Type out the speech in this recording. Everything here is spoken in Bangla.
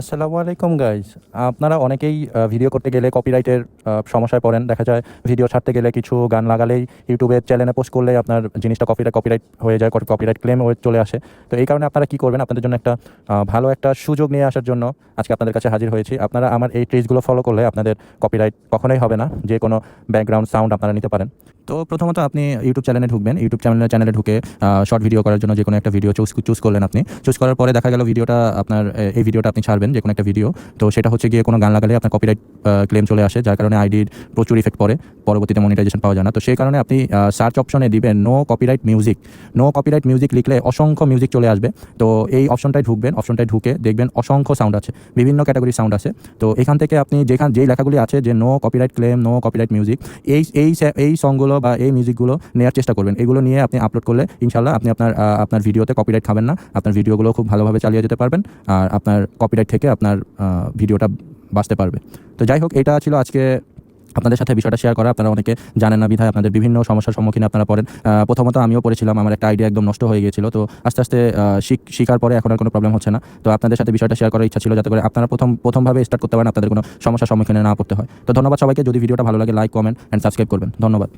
আসসালামু আলাইকুম গাইজ আপনারা অনেকেই ভিডিও করতে গেলে কপিরাইটের সমস্যায় পড়েন। দেখা যায় ভিডিও ছাড়তে গেলে কিছু গান লাগালেই ইউটিউবের চ্যানেলে পোস্ট করলেই আপনার জিনিসটা কপিরাইট কপিরাইট হয়ে যায় কপিরাইট ক্লেম হয়ে চলে আসে। তো এই কারণে আপনারা কী করবেন? আপনাদের জন্য একটা ভালো একটা সুযোগ নিয়ে আসার জন্য আজকে আপনাদের কাছে হাজির হয়েছি। আপনারা আমার এই ট্রিজগুলো ফলো করলে আপনাদের কপিরাইট কখনোই হবে না। যে কোনো ব্যাকগ্রাউন্ড সাউন্ড আপনারা নিতে পারেন। তো প্রথমত আপনি ইউটিউব চ্যানেলে ঢুকবেন। ইউটিউব চ্যানেলে চ্যানেলে ঢুকে শর্ট ভিডিও করার জন্য যে কোনো একটা ভিডিও চুজ চুজ করলেন আপনি। চুজ করার পরে দেখা গেল ভিডিওটা আপনার এই ভিডিওটা আপনি ছাড়বেন যে কোনো একটা ভিডিও তো সেটা হচ্ছে গিয়ে কোনো গান লাগালে আপনার কপিরাইট ক্লেম চলে আসে, যার কারণে আইডির প্রচুর ইফেক্ট পড়ে। পরবর্তীতে মনিটাইজেশন পাওয়া যায় না। তো সেই কারণে আপনি সার্চ অপশনে দিবেন no copyright music no copyright music লিখলে অসংখ্য মিউজিক চলে আসবে। তো এই অপশনটায় ঢুকবেন অপশনটায় ঢুকে দেখবেন অসংখ্য সাউন্ড আছে। বিভিন্ন ক্যাটাগরি সাউন্ড আছে। তো এখান থেকে আপনি যেখান, যেই লেখাগুলি আছে যে no copyright claim no copyright music এই এই এই সংগুলো বা এই মিউজিকগুলো নেওয়ার চেষ্টা করবেন। এগুলো নিয়ে আপনি আপলোড করলে ইনশাল্লাহ আপনি আপনার আপনার ভিডিওতে কপিরাইট খাবেন না। আপনার ভিডিওগুলো খুব ভালোভাবে চালিয়ে যেতে পারবেন আর আপনার কপিরাইট থেকে আপনার ভিডিওটা বাঁচতে পারবে। তো যাই হোক, এটা ছিল আজকে আপনাদের সাথে বিষয়টা শেয়ার করা। আপনারা অনেকে জানেন না বিধায় আপনাদের বিভিন্ন সমস্যার সম্মুখীন আপনারা পড়েন। প্রথমত আমিও পড়েছিলাম, আমার একটা আইডিয়া একদম নষ্ট হয়ে গিয়েছিল। তো আস্তে আস্তে শিখার পরে এখন আর কোনো প্রবলেম হচ্ছে না। তো আপনাদের সাথে বিষয়টা শেয়ার করার ইচ্ছা ছিল যাতে করে আপনারা প্রথম, প্রথমভাবে স্টার্ট করতে পারেন, আপনাদের কোনো সমস্যার সম্মুখীন না পড়তে হয়। তো ধন্যবাদ সবাইকে। যদি ভিডিওটা ভালো লাগে লাইক কমেন্ট অ্যান্ড সাবস্ক্রাইব করবেন। ধন্যবাদ।